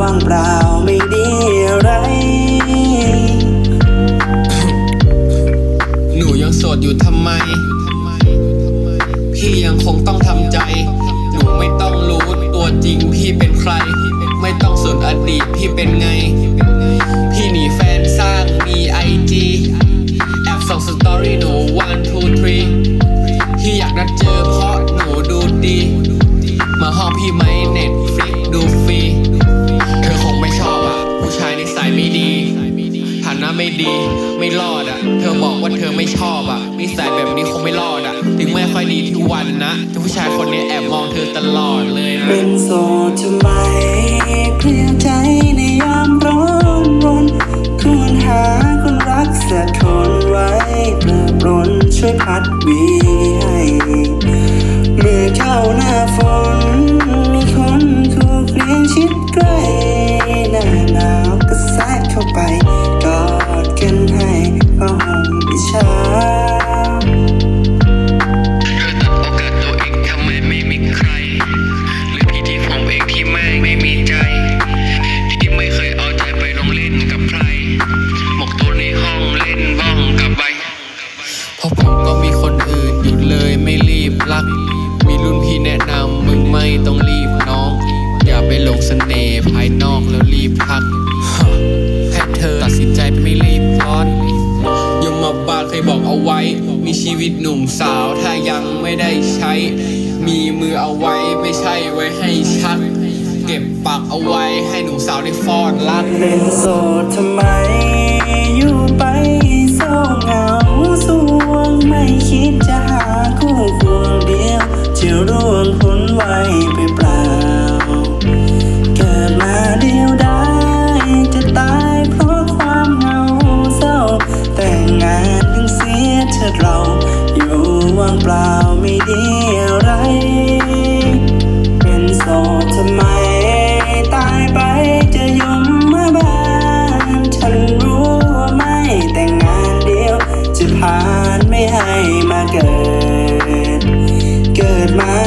ว่างเปล่าไม่ดีอะไร หนูยังโสดอยู่ทำไม พี่ยังคงต้องทำใจ หนูไม่ต้องรู้ตัวจริงพี่เป็นใคร ไม่ต้องสนอดีตพี่เป็นไง สัยไม่ดีฐานะไม่ดีไม่รอดอะ เธอบอกว่าเธอไม่ชอบอะนิสัยแบบนี้คงไม่รอดอะ ถึงไม่ค่อยดีทุกวันนะแต่ผู้ชายคนนี้แอบมองเธอตลอดเลยนะเป็นโสดทำไมเพลียใจในยามร้อนรนควรหาคนรักสักคนไว้เปลือปรนช่วยพัดวี นะนำมึงไม่ต้องรีบน้อง อย่าไปหลงเสน่ห์ภายนอกแล้วรีบพักแค่เธอตัดสินใจไม่รีบร้อนยมมาบาลเคยบอกเอาไว้ มีชีวิตหนุ่มสาวถ้ายังไม่ได้ใช้ มีมือเอาไว้ไม่ใช่ไว้ให้ชัก เก็บปากเอาไว้ให้หนุ่มสาวได้ฟอดรักเป็นโสดทำไมอยู่ไปเศร้ เ